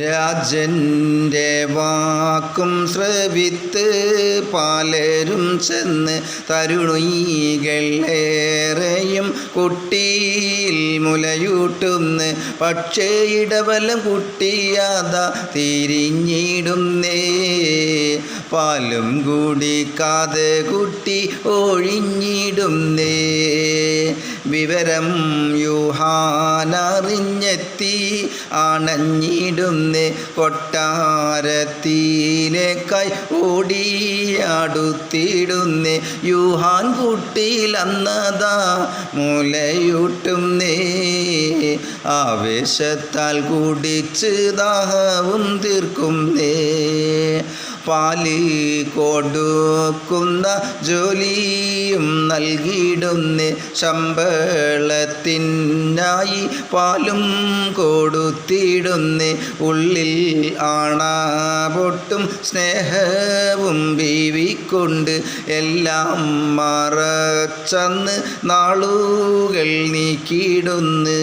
രാജന്റെ വാക്കും ശ്രവിത്ത് പാലരും ചെന്ന് തരുണീകളേറെയും കുട്ടിയിൽ മുലയൂട്ടുന്ന്. പക്ഷേ ഇടവലം കുട്ടിയാത തിരിഞ്ഞിടുന്നേ. പാലും കൂടിക്കാതെ കുട്ടി ഒഴിഞ്ഞിടുന്നേ. വിവരം യുഹാനറിഞ്ഞെത്തി അണഞ്ഞിടുന്നേ കൊട്ടാരത്തിലേക്കായി ഓടിയാടുത്തിടുന്ന്. യുഹാൻ കുട്ടിയിലന്നതാ മുലയൂട്ടുന്നേ. ആവേശത്താൽ കുടിച്ച് ദാഹവും തീർക്കുന്നേ. പാൽ കൊടുക്കുന്ന ജോലിയും നൽകിയിടുന്നേ. ശമ്പളത്തിനായി പാലും കൊടുത്തിടുന്നേ. ഉള്ളിൽ ആണാവൊട്ടും സ്നേഹവും ബീവിക്കൊണ്ട് എല്ലാം മറച്ചന്ന് നാളുകൾ നീക്കിയിടുന്ന്.